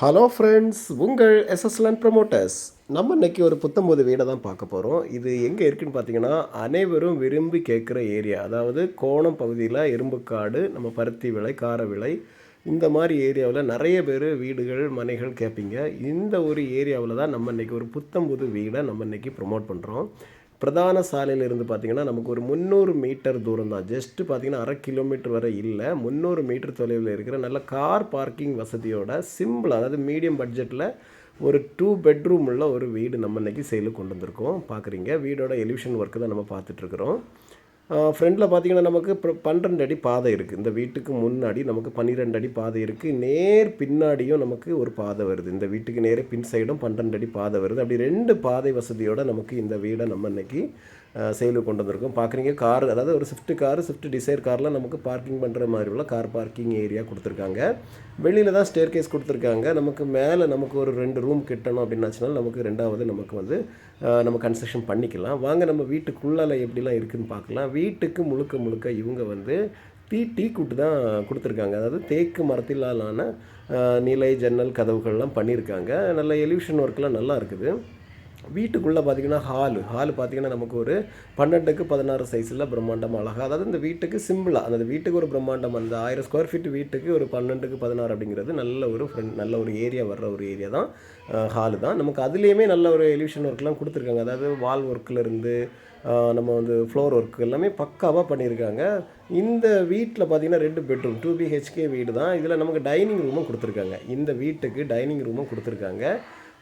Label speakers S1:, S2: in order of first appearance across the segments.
S1: Hello friends உங்கள் எஸ்எஸ்எல்என் promoters நம்ம இன்றைக்கி ஒரு புத்தம்போது வீடை தான் பார்க்க போகிறோம் இது எங்கே இருக்குன்னு பார்த்தீங்கன்னா அனைவரும் விரும்பி கேட்குற ஏரியா. அதாவது கோணம் பகுதியில் எறும்புக்காடு நம்ம பருத்தி விலை கார விலை இந்த மாதிரி ஏரியாவில் நிறைய பேர் வீடுகள் மனைகள் கேட்பீங்க. இந்த ஒரு ஏரியாவில் தான் நம்ம இன்றைக்கி ஒரு புத்தம்புது வீடை நம்ம இன்றைக்கி ப்ரொமோட் பண்ணுறோம் பிரதான சாலையில் இருந்து பார்த்தீங்கன்னா நமக்கு ஒரு முந்நூறு மீட்டர் தூரம் தான். ஜஸ்ட்டு பார்த்தீங்கன்னா அரை கிலோமீட்டர் வரை இல்லை. முந்நூறு மீட்டர் தொலைவில் இருக்கிற நல்ல கார் பார்க்கிங் வசதியோட சிம்பிள் அதாவது மீடியம் பட்ஜெட்டில் ஒரு டூ பெட்ரூம் உள்ள ஒரு வீடு நம்ம இன்றைக்கி சேலுக்கு கொண்டு வந்திருக்கோம். பார்க்குறீங்க வீடோட எலிவிஷன் ஒர்க்கு தான் நம்ம பார்த்துட்ருக்குறோம் ஃப்ரண்டில் பார்த்தீங்கன்னா நமக்கு இப்போ பன்னிரெண்டு அடி பாதை இருக்குது இந்த வீட்டுக்கு முன்னாடி நமக்கு பன்னிரெண்டு அடி பாதை இருக்குது நேர் பின்னாடியும் நமக்கு ஒரு பாதை வருது. இந்த வீட்டுக்கு நேரே பின் சைடும் பன்னிரெண்டு அடி பாதை வருது. அப்படி ரெண்டு பாதை வசதியோட நமக்கு இந்த வீடை நம்ம இன்றைக்கி சேலுக்கு கொண்டு வந்திருக்கோம். பார்க்குறீங்க கார் அதாவது ஒரு ஸ்விஃப்ட் கார் ஸ்விஃப்ட் டிசைர் காரில் நமக்கு பார்க்கிங் பண்ணுற மாதிரி உள்ள கார் பார்க்கிங் ஏரியா கொடுத்துருக்காங்க. வெளியில் தான் ஸ்டேர் கேஸ் கொடுத்துருக்காங்க. நமக்கு மேலே நமக்கு ஒரு ரெண்டு ரூம் கட்டணும் அப்படின்னாச்சுனாலும் நமக்கு ரெண்டாவது நமக்கு வந்து நம்ம கன்ஸ்ட்ரக்ஷன் பண்ணிக்கலாம். வாங்க நம்ம வீட்டுக்குள்ளால எப்படிலாம் இருக்குதுன்னு பார்க்கலாம். வீட்டுக்கு முழுக்க முழுக்க இவங்க வந்து டீ டீ கூட்டு தான் கொடுத்துருக்காங்க. அதாவது தேக்கு மரத்திலான நிலை ஜன்னல் கதவுகள்லாம் பண்ணியிருக்காங்க. நல்ல எலிவிஷன் ஒர்க்லாம் நல்லா இருக்குது. வீட்டுக்குள்ளே பார்த்தீங்கன்னா ஹாலு ஹாலு பார்த்தீங்கன்னா நமக்கு ஒரு பன்னெண்டுக்கு பதினாறு சைஸில் பிரம்மாண்டம் அழகாக அதாவது இந்த வீட்டுக்கு சிம்பிளாக அந்த வீட்டுக்கு ஒரு பிரம்மாண்டம் அந்த ஆயிரம் ஸ்கொயர் ஃபீட் வீட்டுக்கு ஒரு பன்னெண்டுக்கு பதினாறு அப்படிங்கிறது நல்ல ஒரு ஃப்ரெண்ட் நல்ல ஒரு ஏரியா வர்ற ஒரு ஏரியா தான் ஹாலு தான். நமக்கு அதுலேயுமே நல்ல ஒரு எலிவிஷன் ஒர்க்லாம் கொடுத்துருக்காங்க. அதாவது வால் ஒர்க்கில் நம்ம வந்து ஃப்ளோர் ஒர்க் எல்லாமே பக்காவாக பண்ணியிருக்காங்க. இந்த வீட்டில் பார்த்தீங்கன்னா ரெண்டு பெட்ரூம் டூ பிஹெச்கே வீடு தான். இதில் நமக்கு டைனிங் ரூமும் கொடுத்துருக்காங்க. இந்த வீட்டுக்கு டைனிங் ரூமும் கொடுத்துருக்காங்க.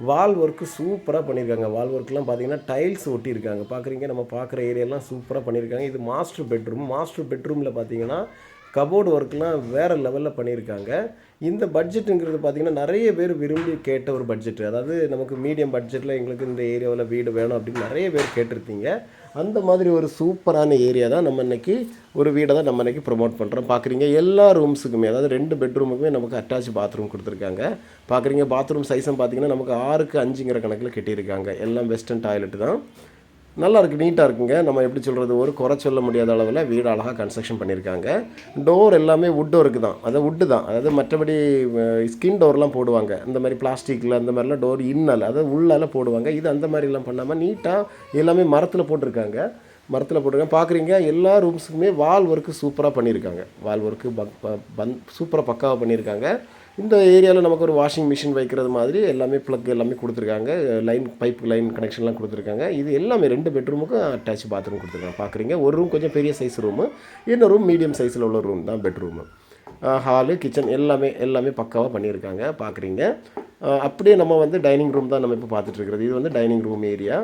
S1: வால் ஒர்க்கு சூப்பராக பண்ணியிருக்காங்க வால் ஒர்க்லாம் பார்த்தீங்கன்னா டைல்ஸ் ஒட்டியிருக்காங்க. பார்க்குறீங்க நம்ம பார்க்குற ஏரியாலாம் சூப்பராக பண்ணியிருக்காங்க. இது மாஸ்டர் பெட்ரூம் மாஸ்டர் பெட்ரூமில் பார்த்தீங்கன்னா கபோர்டு ஒர்க்லாம் வேறு லெவலில் பண்ணியிருக்காங்க. இந்த பட்ஜெட்டுங்கிறது பார்த்திங்கன்னா நிறைய பேர் விரும்பி கேட்ட ஒரு பட்ஜெட் அதாவது நமக்கு மீடியம் பட்ஜெட்டில் எங்களுக்கு இந்த ஏரியாவில் வீடு வேணும் அப்படின்னு நிறைய பேர் கேட்டிருப்பீங்க அந்த மாதிரி ஒரு சூப்பரான ஏரியா தான் நம்ம இன்றைக்கி ஒரு வீடை தான் நம்ம இன்றைக்கி ப்ரொமோட் பண்ணுறோம் பார்க்குறீங்க எல்லா ரூம்ஸுக்குமே அதாவது ரெண்டு பெட்ரூமுக்குமே நமக்கு அட்டாச் பாத்ரூம் கொடுத்துருக்காங்க. பார்க்குறீங்க பாத்ரூம் சைஸும் பார்த்தீங்கன்னா நமக்கு ஆறுக்கு அஞ்சுங்கிற கணக்கில் கட்டியிருக்காங்க. எல்லாம் வெஸ்டர்ன் டாய்லெட் தான். நல்லா இருக்குது நீட்டாக இருக்குங்க நம்ம எப்படி சொல்கிறது ஒரு குறை சொல்ல முடியாத அளவில் வீடு அழகாக கன்ஸ்ட்ரக்ஷன் பண்ணியிருக்காங்க டோர் எல்லாமே வுட் டோருக்கு தான். அதாவது வுட்டு தான். அதாவது மற்றபடி ஸ்கின் டோர்லாம் போடுவாங்க. இந்த மாதிரி பிளாஸ்டிக்கில் அந்த மாதிரிலாம் டோர் இன்னல் அதாவது உள்ளால போடுவாங்க. இது அந்த மாதிரிலாம் பண்ணாமல் நீட்டாக எல்லாமே மரத்தில் போட்டிருக்காங்க. மரத்தில் போட்டிருக்காங்க. பார்க்குறீங்க எல்லா ரூம்ஸுக்குமே வால் ஒர்க்கு சூப்பராக பண்ணியிருக்காங்க வால் ஒர்க்கு பக் பன் சூப்பராக பக்காவாக பண்ணியிருக்காங்க இந்த ஏரியாவில் நமக்கு ஒரு வாஷிங் மிஷின் வைக்கிறது மாதிரி எல்லாமே ப்ளக் எல்லாமே கொடுத்துருக்காங்க. லைன் பைப் லைன் கனெக்ஷன்லாம் கொடுத்துருக்காங்க. இது எல்லாமே ரெண்டு பெட்ரூமுக்கும் அட்டாச் பாத்ரூம் கொடுத்துருக்காங்க. பார்க்குறீங்க ஒரு ரூம் கொஞ்சம் பெரிய சைஸ் ரூமு இன்னொரு ரூம் மீடியம் சைஸில் உள்ள ரூம் தான் பெட்ரூமு ஹாலு கிச்சன் எல்லாமே எல்லாமே பக்காவாக பண்ணியிருக்காங்க. பார்க்குறீங்க அப்படியே நம்ம வந்து டைனிங் ரூம் தான் நம்ம இப்போ பார்த்துட்டு இருக்கிறது. இது வந்து டைனிங் ரூம் ஏரியா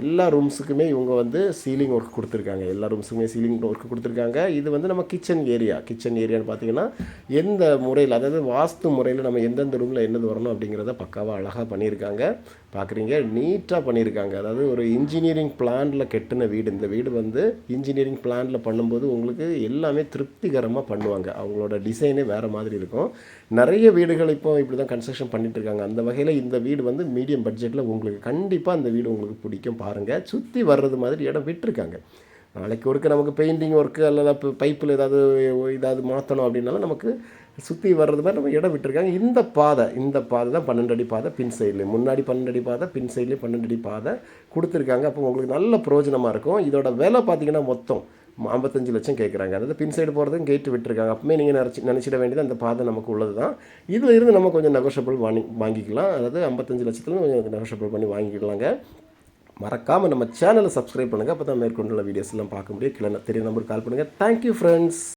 S1: எல்லா ரூம்ஸுக்குமே இவங்க வந்து சீலிங் ஒர்க் கொடுத்துருக்காங்க. எல்லா ரூம்ஸுக்குமே சீலிங் ஒர்க் கொடுத்துருக்காங்க. இது வந்து நம்ம கிச்சன் ஏரியா கிச்சன் ஏரியான்னு பார்த்தீங்கன்னா எந்த முறையில் அதாவது வாஸ்து முறையில் நம்ம எந்தெந்த ரூமில் என்னது வரணும் அப்படிங்கிறத பக்காவாக அழகாக பண்ணியிருக்காங்க. பார்க்குறீங்க நீட்டாக பண்ணியிருக்காங்க. அதாவது ஒரு இன்ஜினியரிங் பிளானில் கெட்டின வீடு. இந்த வீடு வந்து இன்ஜினியரிங் பிளானில் பண்ணும்போது உங்களுக்கு எல்லாமே திருப்திகரமாக பண்ணுவாங்க. அவங்களோட டிசைனே வேறு மாதிரி இருக்கும். நிறைய வீடுகள் இப்போ இப்படி தான் கன்ஸ்ட்ரக்ஷன் பண்ணிகிட்ருக்காங்க இருக்காங்க. அந்த வகையில் இந்த வீடு வந்து மீடியம் பட்ஜெட்டில் உங்களுக்கு கண்டிப்பாக அந்த வீடு உங்களுக்கு பிடிக்கும். பாருங்கள் சுற்றி வர்றது மாதிரி இடம் விட்டுருக்காங்க. நாளைக்கு ஒருக்க நமக்கு பெயிண்டிங் ஒர்க்கு அல்லது இப்போ பைப்பில் ஏதாவது ஏதாவது மாற்றணும் அப்படின்னாலும் நமக்கு சுற்றி வர்றது மாதிரி நம்ம இடம் விட்டுருக்காங்க. இந்த பாதை இந்த பாதை தான் பன்னெண்டு அடி பாதை பின் சைடில் முன்னாடி பன்னெண்டு அடி பாதை பின் சைட்லேயும் பன்னெண்டு அடி பாதை கொடுத்துருக்காங்க. அப்போ உங்களுக்கு நல்ல பிரயோஜனமாக இருக்கும். இதோட விலை பார்த்தீங்கன்னா மொத்தம் ஐம்பத்தஞ்சு லட்சம் கேட்குறாங்க. அதாவது பின் சைடு போகிறதும் கேட்டு விட்டுருக்காங்க. அப்பவுமே நீங்கள் நினச்சி நினச்சிட வேண்டியது அந்த பாதை நமக்கு உள்ளது தான் இதில் இருந்து நம்ம கொஞ்சம் நெகோஷியபிள் வாங்கி வாங்கிக்கலாம். அதாவது ஐம்பத்தஞ்சு லட்சத்துல கொஞ்சம் நெகோஷியபிள் பண்ணி வாங்கிக்கலாங்க. மறக்காமல் நம்ம சேனலை சப்ஸ்கிரைப் பண்ணுங்கள் அப்போ தான் மேற்கொண்டுள்ள வீடியோஸ் எல்லாம் பார்க்க முடியும். கிளம்ப தெரிய நம்பருக்கு கால் பண்ணுங்கள் தேங்க்யூ ஃப்ரெண்ட்ஸ்